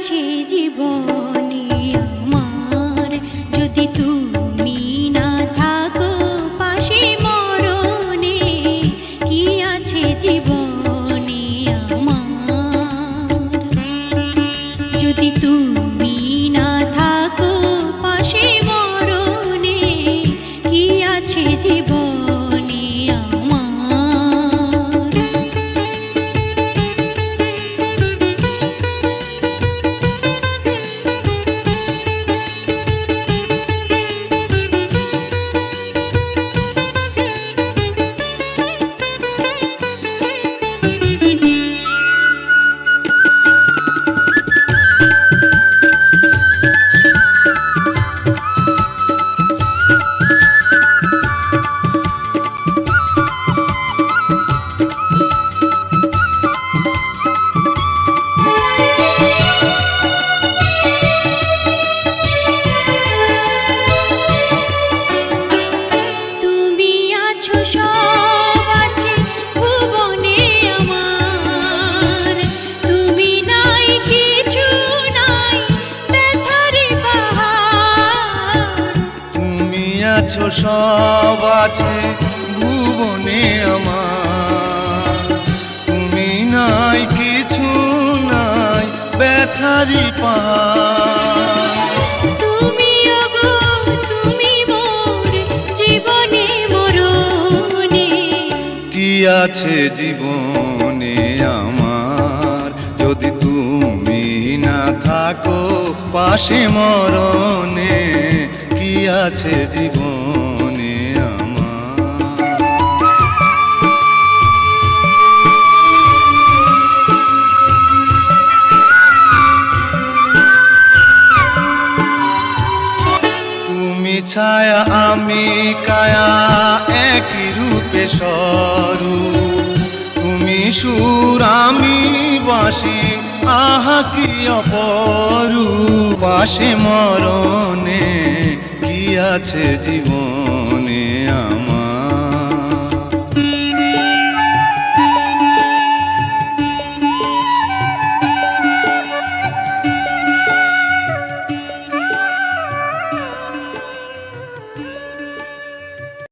আছে জীবনে আমার। যদি তুই সব আছে ভুবনে আমার। তুমি নাই কিছু নাই ব্যথারি পা আছে জীবনে আমার? যদি তুমি না থাকো পাশে মরণে। আছে জীবনে তুমি ছায়া, আমি কায়া, একই রূপে সরু। তুমি সুর, আমি বাসি আহা কি অপরু পাশে মরণে আছে জীবনে।